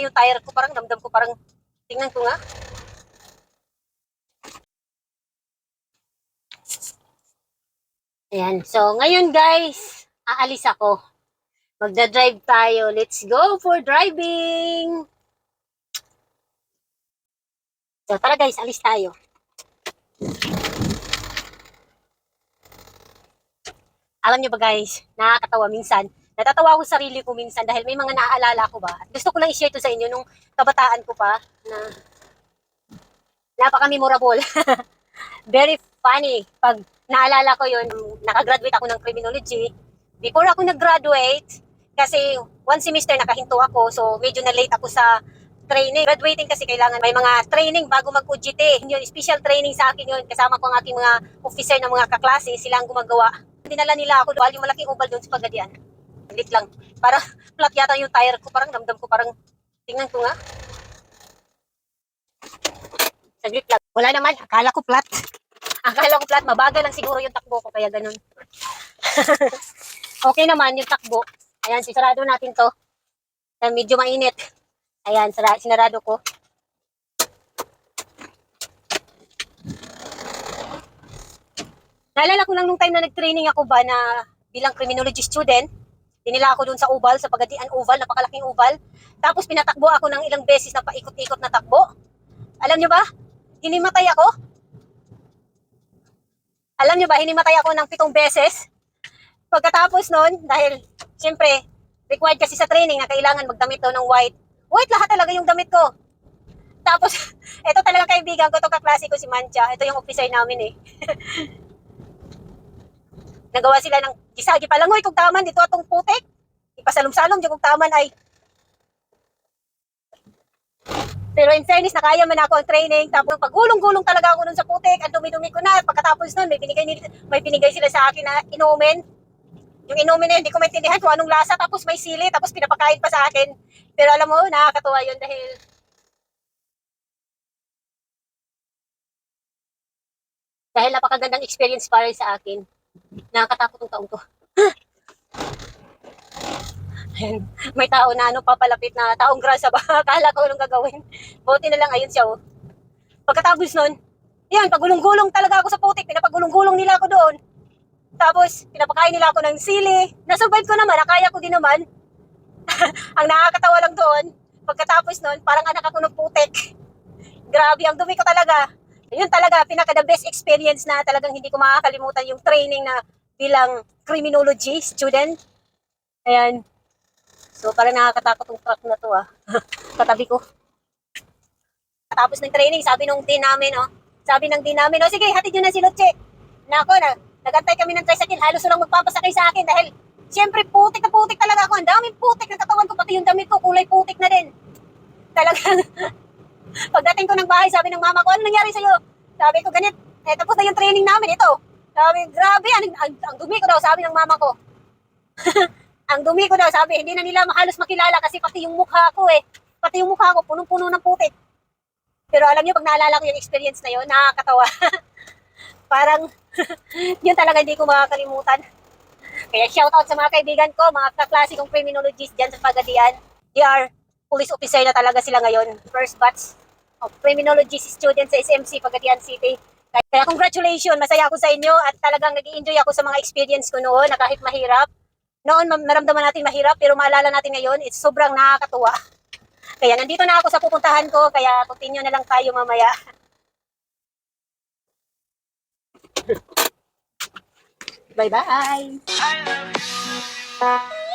yata yung tire ko. Parang damdam ko. Parang tingnan ko nga. Ayan. So, ngayon guys, aalis ako. Magda-drive tayo. Let's go for driving! So, tara guys, alis tayo. Alam niyo ba guys, nakakatawa minsan. Natatawa sa sarili ko minsan dahil may mga naaalala ko ba. At gusto ko lang i-share to sa inyo nung kabataan ko pa na napaka-memorable. Very funny. Pag naalala ko yun, nakagraduate ako ng criminology. Before ako nag-graduate, kasi one semester nakahinto ako, so medyo na late ako sa training. Graduating kasi kailangan may mga training bago mag-UGT. Yun, special training sa akin yun. Kasama ko ang aking mga officer na mga kaklase, sila ang gumagawa. Dinala nila ako doon, yung malaking oval doon sa Pagadian. Lit lang. Para flat yata yung tire ko, parang damdam ko, parang tingnan ko nga. Saglit lang. Wala naman, akala ko flat. Akala ko flat, mabagal lang siguro yung takbo ko, kaya ganun. okay naman yung takbo. Ayan, sisarado natin to. Ayan, medyo mainit. Ayan, sinarado ko. Naalala ko lang nung time na nag-training ako ba na bilang criminology student, dinila ako dun sa oval, sa Pagadian Oval, napakalaking oval. Tapos pinatakbo ako ng ilang beses na paikot-ikot na takbo. Alam nyo ba? Hinimatay ako. Alam nyo ba, hinimatay ako ng pitong beses. Pagkatapos nun, dahil siyempre, required kasi sa training na kailangan magdamit daw ng white. White lahat talaga yung damit ko. Tapos, ito talaga kaibigan ko, ito kaklase ko si Mancha. Ito yung officer namin eh. Nagawa sila ng gisagi pa lang, kung taman, dito atong putik. Ipasalom-salom, di kung taman ay. Pero in fairness, nakaya man ako ang training. Tapos pagulong-gulong talaga ako nun sa putik. Ang dumi-dumi ko na. Pagkatapos nun, may binigay, nil- may binigay sila sa akin na inumin. Yung inumin na yun, hindi ko maintindihan kung anong lasa. Tapos may sili, tapos pinapakain pa sa akin. Pero alam mo, nakakatuwa yun dahil dahil napakagandang experience para sa akin. Nakakatakot ang taong to. Ayan. May tao na ano papalapit na taong grasa ba? Akala ko anong gagawin. Buti na lang ayun siya oh. Pagkatapos nun, yan, pagulong-gulong talaga ako sa putik. Pinapagulong-gulong nila ako doon. Tapos, pinapakain nila ako ng sili. Nasurvive ko naman, nakaya ko din naman. ang nakakatawa lang doon, pagkatapos nun, parang anak ako ng putik. Grabe, ang dumi ko talaga. Yun talaga, pinaka the best experience na talagang hindi ko makakalimutan yung training na bilang criminology student. Ayan. So, parang nakakatakot yung truck na to ah. Katabi ko. Tapos ng training, sabi nung din namin, oh, sabi ng din namin, oh, sige, hatid nyo na si Lutche. Nako, na, nagantay kami ng tricycle, halos walang magpapasakay sa akin dahil, siyempre, putik na putik talaga ako. Ang daming putik ng katawan ko, pati yung damit ko, kulay putik na din. Talagang, pagdating ko ng bahay, sabi ng mama ko, ano nangyari sa'yo? Sabi ko, ganit, eh, tapos na yung training namin, ito. Sabi, grabe, ang, ang, ang dumi ko daw, sabi ng mama ko. ang dumi ko daw, sabi, hindi na nila halos makilala kasi pati yung mukha ko eh. Pati yung mukha ko, punong-puno ng putik. Pero alam niyo, pag naalala ko yung experience na yun, nakakatawa. Parang, yun talaga hindi ko makakalimutan. Kaya shoutout sa mga kaibigan ko, mga kaklase kong criminologists dyan sa Pagadian. They are police officer na talaga sila ngayon. First batch of criminology students sa SMC Pagadian City. Kaya congratulations, masaya ako sa inyo at talagang nag enjoy ako sa mga experience ko noon na kahit mahirap. Noon ma- naramdaman natin mahirap pero maalala natin ngayon, it's sobrang nakakatuwa. Kaya nandito na ako sa pupuntahan ko, kaya continue na lang tayo mamaya. Bye-bye! I love you.